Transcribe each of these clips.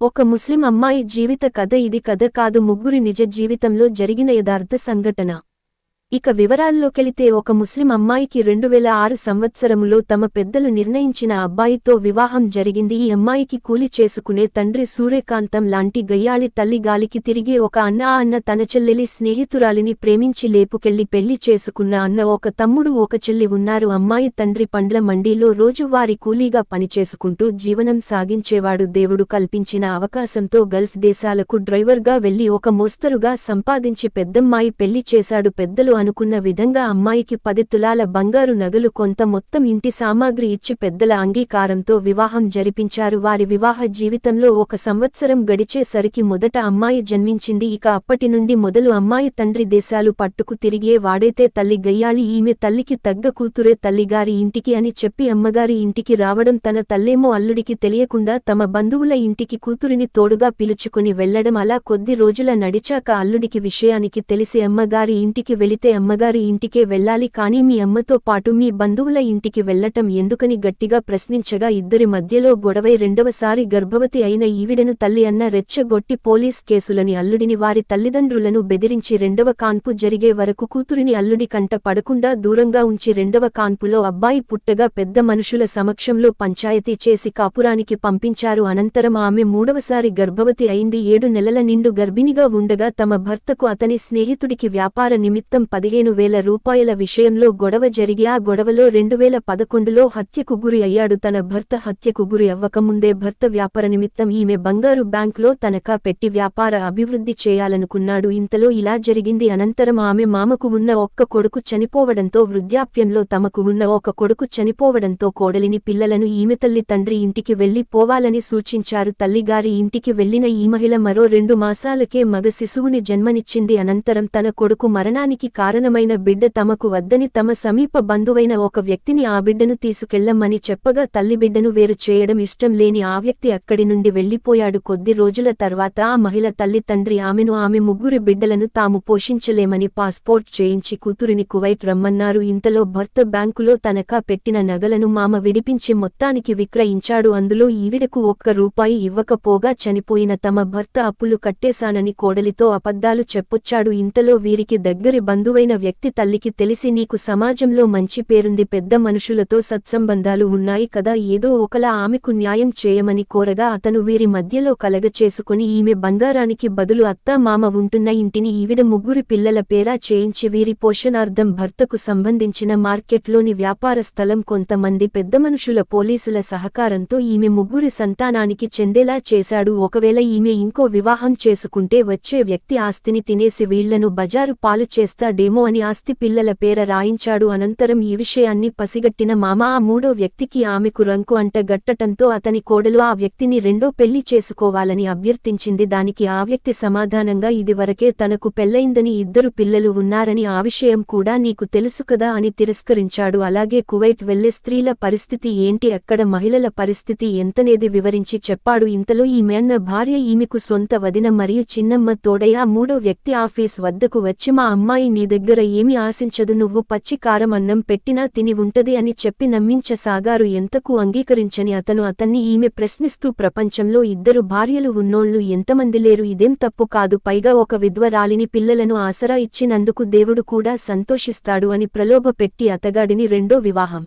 ఒక ముస్లిం అమ్మాయి జీవిత కథ ఇది కథ కాదు ముగ్గురి నిజ జీవితంలో జరిగిన యథార్థ సంఘటన. ఇక వివరాల్లోకెళితే ఒక ముస్లిం అమ్మాయికి రెండు వేల ఆరు సంవత్సరములో తమ పెద్దలు నిర్ణయించిన అబ్బాయితో వివాహం జరిగింది. ఈ అమ్మాయికి కూలి చేసుకునే తండ్రి సూర్యకాంతం లాంటి గయ్యాళి తల్లి గాలికి తిరిగే ఒక అన్న ఆ అన్న తన చెల్లెలి స్నేహితురాలిని ప్రేమించి లేపుకెళ్ళి పెళ్ళి చేసుకున్న అన్న ఒక తమ్ముడు ఒక చెల్లి ఉన్నారు. అమ్మాయి తండ్రి పండ్ల మండీలో రోజువారి కూలీగా పనిచేసుకుంటూ జీవనం సాగించేవాడు. దేవుడు కల్పించిన అవకాశంతో గల్ఫ్ దేశాలకు డ్రైవర్గా వెళ్ళి ఒక మోస్తరుగా సంపాదించి పెద్దమ్మాయి పెళ్ళి చేశాడు. పెద్దలు అనుకున్న విధంగా అమ్మాయికి పది తులాల బంగారు నగలు కొంత మొత్తం ఇంటి సామాగ్రి ఇచ్చి పెద్దల అంగీకారంతో వివాహం జరిపించారు. వారి వివాహ జీవితంలో ఒక సంవత్సరం గడిచేసరికి మొదట అమ్మాయి జన్మించింది. ఇక అప్పటి నుండి మొదలు అమ్మాయి తండ్రి దేశాలు పట్టుకు తిరిగే వాడైతే తల్లి గయ్యాళి ఈమె తల్లికి తగ్గ కూతురే తల్లిగారి ఇంటికి అని చెప్పి అమ్మగారి ఇంటికి రావడం తన తల్లేమో అల్లుడికి తెలియకుండా తమ బంధువుల ఇంటికి కూతురిని తోడుగా పిలుచుకుని వెళ్ళడం అలా కొద్ది రోజుల నడిచాక అల్లుడికి విషయానికి తెలిసి అమ్మగారి ఇంటికి వెళితే అమ్మగారి ఇంటికే వెళ్ళాలి కానీ మీ అమ్మతో పాటు మీ బంధువుల ఇంటికి వెళ్ళటం ఎందుకని గట్టిగా ప్రశ్నించగా ఇద్దరి మధ్యలో గొడవై రెండవసారి గర్భవతి అయిన ఈవిడను తల్లి అన్న రెచ్చగొట్టి పోలీస్ కేసులని అల్లుడిని వారి తల్లిదండ్రులను బెదిరించి రెండవ కాన్పు జరిగే వరకు కూతురిని అల్లుడి కంట పడకుండా దూరంగా ఉంచి రెండవ కాన్పులో అబ్బాయి పుట్టగా పెద్ద మనుషుల సమక్షంలో పంచాయతీ చేసి కాపురానికి పంపించారు. అనంతరం ఆమె మూడవసారి గర్భవతి అయింది. ఏడు నెలల నిండు గర్భిణిగా ఉండగా తమ భర్తకు అతని స్నేహితుడికి వ్యాపార నిమిత్తం పదిహేను వేల రూపాయల విషయంలో గొడవ జరిగి ఆ గొడవలో రెండు వేల పదకొండులో హత్యకు గురి అయ్యాడు. తన భర్త హత్యకు గురి అవ్వకముందే భర్త వ్యాపార నిమిత్తం ఈమె బంగారు బ్యాంక్లో తనఖా పెట్టి వ్యాపార అభివృద్ధి చేయాలనుకున్నాడు. ఇంతలో ఇలా జరిగింది. అనంతరం ఆమె మామకు ఉన్న ఒక్క కొడుకు చనిపోవడంతో వృద్ధాప్యంలో తమకు ఉన్న ఒక కొడుకు చనిపోవడంతో కోడలిని పిల్లలను ఈమె తల్లి తండ్రి ఇంటికి వెళ్ళి పోవాలని సూచించారు. తల్లిగారి ఇంటికి వెళ్ళిన ఈ మహిళ మరో రెండు మాసాలకే మగ శిశువుని జన్మనిచ్చింది. అనంతరం తన కొడుకు మరణానికి కారణమైన బిడ్డ తమకు వద్దని తమ సమీప బంధువైన ఒక వ్యక్తిని ఆ బిడ్డను తీసుకెళ్ళమ్మని చెప్పగా తల్లి బిడ్డను వేరు చేయడం ఇష్టం లేని ఆ వ్యక్తి అక్కడి నుండి వెళ్ళిపోయాడు కొద్ది రోజుల తర్వాత ఆ మహిళ తల్లి తండ్రి ఆమెను ఆమె ముగ్గురి బిడ్డలను తాము పోషించలేమని పాస్పోర్ట్ చేయించి కూతురిని కువైట్ రమ్మన్నారు. ఇంతలో భర్త బ్యాంకులో తనఖా పెట్టిన నగలను మామ విడిపించి మొత్తానికి విక్రయించాడు. అందులో ఈవిడకు ఒక్క రూపాయి ఇవ్వకపోగా చనిపోయిన తమ భర్త అప్పులు కట్టేశానని కోడలితో అబద్ధాలు చెప్పొచ్చాడు. ఇంతలో వీరికి దగ్గరి బంధువైన వ్యక్తి తల్లికి తెలిసి నీకు సమాజంలో మంచి పేరుంది పెద్ద మనుషులతో సత్సంబంధాలు ఉన్నాయి కదా ఏదో ఒకలా ఆమెకు న్యాయం చేయమని కోరగా అతను వీరి మధ్యలో కలగచేసుకుని ఈమె బంగారానికి బదులు అత్తా మామ ఉంటున్న ఇంటిని ఈవిడ ముగ్గురి పిల్లల పేరా చేయించి వీరి పోషణార్థం భర్తకు సంబంధించిన మార్కెట్లోని వ్యాపార స్థలం కొంతమంది పెద్ద మనుషుల పోలీసుల సహకారంతో ఈమె ముగ్గురి సంతానానికి చెందేలా చేశాడు. ఒకవేళ ఈమె ఇంకో వివాహం చేసుకుంటే వచ్చే వ్యక్తి ఆస్తిని తినేసి వీళ్ళను బజారు పాలు చేస్తాడు చేస్తాడేమో అని ఆస్తి పిల్లల పేర రాయించాడు. అనంతరం ఈ విషయాన్ని పసిగట్టిన మామ ఆ మూడో వ్యక్తికి ఆమెకు రంకు అంట గట్టటంతో అతని కోడలు ఆ వ్యక్తిని రెండో పెళ్ళి చేసుకోవాలని అభ్యర్థించింది. దానికి ఆ వ్యక్తి సమాధానంగా ఇదివరకే తనకు పెళ్ళయిందని ఇద్దరు పిల్లలు ఉన్నారని ఆ విషయం కూడా నీకు తెలుసు కదా అని తిరస్కరించాడు. అలాగే కువైట్ వెళ్ళే స్త్రీల పరిస్థితి ఏంటి? అక్కడ మహిళల పరిస్థితి ఎంతనేది వివరించి చెప్పాడు. ఇంతలో ఈ మేన్న భార్య ఈమెకు సొంత వదిన మరియు చిన్నమ్మ తోడై ఆ మూడో వ్యక్తి ఆఫీస్ వద్దకు వచ్చి మా అమ్మాయి నీ దగ్గర ఏమి ఆశించదు. నువ్వు పచ్చి కారం అన్నం పెట్టినా తిని ఉంటది అని చెప్పి నమ్మించసాగారు. ఎంతకు అంగీకరించని అతను అతన్ని ఈమె ప్రశ్నిస్తూ ప్రపంచంలో ఇద్దరు భార్యలు ఉన్నోళ్ళు ఎంతమంది లేరు. ఇదేం తప్పు కాదు. పైగా ఒక విధ్వరాలిని పిల్లలను ఆసరా ఇచ్చినందుకు దేవుడు కూడా సంతోషిస్తాడు అని ప్రలోభపెట్టి అతగాడిని రెండో వివాహం.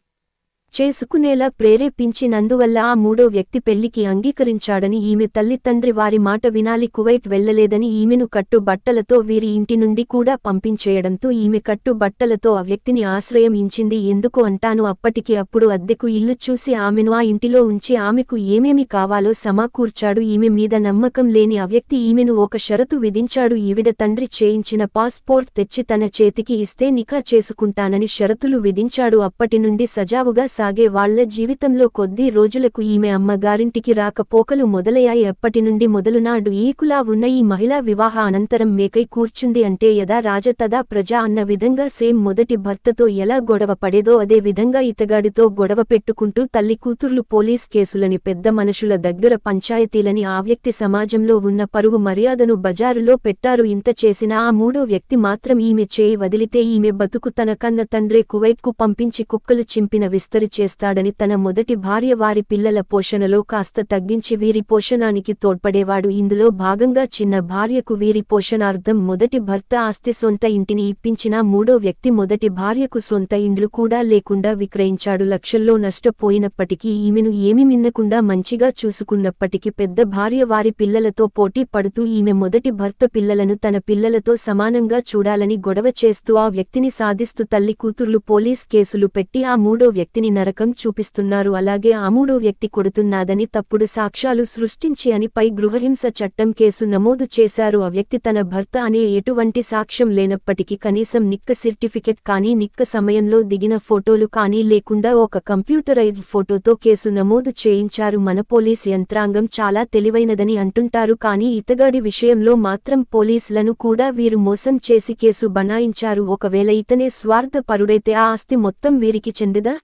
చేసుకునేలా ప్రేరేపించినందువల్ల ఆ మూడో వ్యక్తి పెళ్ళికి అంగీకరించాడని ఈమె తల్లితండ్రి వారి మాట వినాలి కువైట్ వెళ్ళలేదని ఈమెను కట్టు బట్టలతో వీరి ఇంటి నుండి కూడా పంపించేయడంతో ఈమె కట్టు బట్టలతో ఆ వ్యక్తిని ఆశ్రయం ఇంచింది ఎందుకు అంటాను? అప్పటికి అప్పుడు అద్దెకు ఇల్లు చూసి ఆమెను ఆ ఇంటిలో ఉంచి ఆమెకు ఏమేమి కావాలో సమకూర్చాడు. ఈమె మీద నమ్మకం లేని ఆ వ్యక్తి ఈమెను ఒక షరతు విధించాడు. ఈవిడ తండ్రి చేయించిన పాస్పోర్ట్ తెచ్చి తన చేతికి ఇస్తే నికా చేసుకుంటానని షరతులు విధించాడు. అప్పటి నుండి సజావుగా సాగే వాళ్ళ జీవితంలో కొద్ది రోజులకు ఈమె అమ్మగారింటికి రాకపోకలు మొదలయ్యాయి. అప్పటి నుండి మొదలునాడు ఈకులా ఉన్న ఈ మహిళా వివాహ అనంతరం మేకై కూర్చుంది అంటే యదా రాజ తదా ప్రజా అన్న విధంగా సేమ్ మొదటి భర్తతో ఎలా గొడవ పడేదో అదే విధంగా ఇతగాడితో గొడవ పెట్టుకుంటూ తల్లి కూతుర్లు పోలీస్ కేసులని పెద్ద మనుషుల దగ్గర పంచాయతీలని ఆ వ్యక్తి సమాజంలో ఉన్న పరువు మర్యాదను బజారులో పెట్టారు. ఇంత చేసిన ఆ మూడో వ్యక్తి మాత్రం ఈమె చేయి వదిలితే ఈమె బతుకు తన కన్న తండ్రే కువైట్కు పంపించి కుక్కలు చింపిన విస్తరి చేస్తాడని తన మొదటి భార్య వారి పిల్లల పోషణలో కాస్త తగ్గించి వీరి పోషణానికి తోడ్పడేవాడు. ఇందులో భాగంగా చిన్న భార్యకు వీరి పోషణార్థం మొదటి భర్త ఆస్తి సొంత ఇంటిని ఇప్పించిన మూడో వ్యక్తి మొదటి భార్యకు సొంత ఇండ్లు కూడా లేకుండా విక్రయించాడు. లక్షల్లో నష్టపోయినప్పటికీ ఈమెను ఏమి మిన్నకుండా మంచిగా చూసుకున్నప్పటికీ పెద్ద భార్య వారి పిల్లలతో పోటీ పడుతూ ఈమె మొదటి భర్త పిల్లలను తన పిల్లలతో సమానంగా చూడాలని గొడవ చేస్తూ ఆ వ్యక్తిని సాధిస్తూ తల్లి కూతుర్లు పోలీస్ కేసులు పెట్టి ఆ మూడో వ్యక్తిని నరకం చూపిస్తున్నారు. అలాగే ఆ మూడో వ్యక్తి కొడుతున్నాదని తప్పుడు సాక్ష్యాలు సృష్టించి అని పై గృహహింస చట్టం కేసు నమోదు చేశారు. ఆ వ్యక్తి తన భర్త అనే ఎటువంటి సాక్ష్యం లేనప్పటికీ కనీసం నిక్క సర్టిఫికెట్ కానీ నిక్క సమయంలో దిగిన ఫోటోలు కానీ లేకుండా ఒక కంప్యూటరైజ్డ్ ఫోటోతో కేసు నమోదు చేయించారు. మన పోలీస్ యంత్రాంగం చాలా తెలివైనదని అంటుంటారు కానీ ఇతగాడి విషయంలో మాత్రం పోలీసులను కూడా వీరు మోసం చేసి కేసు బనాయించారు. ఒకవేళ ఇతనే స్వార్థపరుడైతే ఆ ఆస్తి మొత్తం వీరికి చెందదా?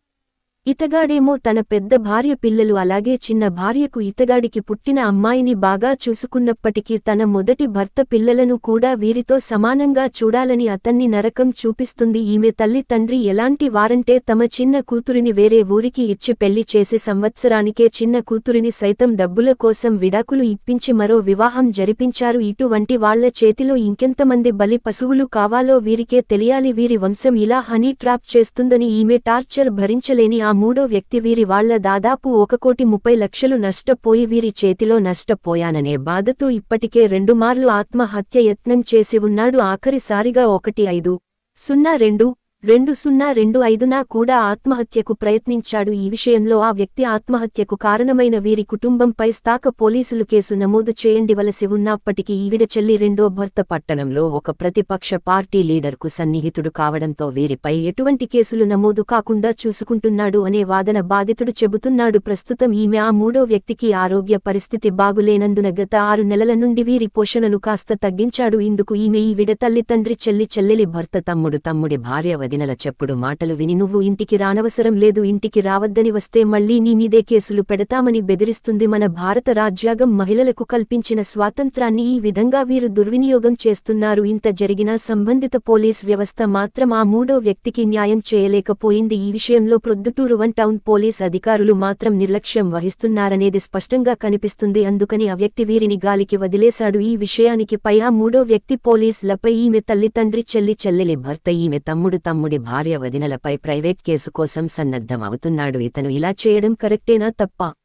ఇతగాడేమో తన పెద్ద భార్య పిల్లలు అలాగే చిన్న భార్యకు ఇతగాడికి పుట్టిన అమ్మాయిని బాగా చూసుకున్నప్పటికీ తన మొదటి భర్త పిల్లలను కూడా వీరితో సమానంగా చూడాలని అతన్ని నరకం చూపిస్తుంది. ఈమె తల్లి తండ్రి ఎలాంటి వారంటే తమ చిన్న కూతురిని వేరే ఊరికి ఇచ్చి పెళ్ళి చేసే సంవత్సరానికే చిన్న కూతురిని సైతం డబ్బుల కోసం విడాకులు ఇప్పించి మరో వివాహం జరిపించారు. ఇటువంటి వాళ్ళ చేతిలో ఇంకెంతమంది బలి పశువులు కావాలో వీరికే తెలియాలి. వీరి వంశం ఇలా హనీ ట్రాప్ చేస్తుందని ఈమె టార్చర్ భరించలేని ఆ మూడో వ్యక్తి వీరి వాళ్ళ దాదాపు ఒక కోటి ముప్పై లక్షలు నష్టపోయి వీరి చేతిలో నష్టపోయాననే బాధతో ఇప్పటికే రెండుమార్లు ఆత్మహత్య యత్నం చేసి ఉన్నాడు. ఆఖరిసారిగా ఒకటి ఐదు సున్నా రెండు రెండు సున్నా రెండు ఐదున కూడా ఆత్మహత్యకు ప్రయత్నించాడు. ఈ విషయంలో ఆ వ్యక్తి ఆత్మహత్యకు కారణమైన వీరి కుటుంబంపై స్థాక పోలీసులు కేసు నమోదు చేయండివలసి ఉన్నప్పటికీ ఈవిడ చెల్లి రెండో భర్త పట్టణంలో ఒక ప్రతిపక్ష పార్టీ లీడర్కు సన్నిహితుడు కావడంతో వీరిపై ఎటువంటి కేసులు నమోదు కాకుండా చూసుకుంటున్నాడు అనే వాదన బాధితుడు చెబుతున్నాడు. ప్రస్తుతం ఈమె ఆ మూడో వ్యక్తికి ఆరోగ్య పరిస్థితి బాగులేనందున గత ఆరు నెలల నుండి వీరి పోషణను కాస్త తగ్గించాడు. ఇందుకు ఈమె ఈవిడ తల్లి తండ్రి చెల్లి చెల్లెలి భర్త తమ్ముడు తమ్ముడి భార్య వదినల చెప్పుడు మాటలు విని నువ్వు ఇంటికి రానవసరం లేదు ఇంటికి రావద్దని వస్తే మళ్ళీ నీ మీదే కేసులు పెడతామని బెదిరిస్తుంది మన భారత రాజ్యాంగం. మహిళలకు కల్పించిన స్వాతంత్రాన్ని ఈ విధంగా వీరు దుర్వినియోగం చేస్తున్నారు. ఇంత జరిగినా సంబంధిత పోలీస్ వ్యవస్థ మాత్రం ఆ మూడో వ్యక్తికి న్యాయం చేయలేకపోయింది. ఈ విషయంలో ప్రొద్దుటూరు వన్ టౌన్ పోలీస్ అధికారులు మాత్రం నిర్లక్ష్యం వహిస్తున్నారనేది స్పష్టంగా కనిపిస్తుంది. అందుకని ఆ వ్యక్తి వీరిని గాలికి వదిలేశాడు. ఈ విషయానికి పై ఆ మూడో వ్యక్తి పోలీసులపై ఈమె తల్లి తండ్రి చెల్లి చెల్లెలి భర్త ఈమె తమ్ముడు తమ్ముడు భార్య వదినలపై ప్రైవేట్ కేసు కోసం సన్నద్ధం అవుతున్నాడు ఇతను ఇలా చేయడం కరెక్టేనా తప్ప?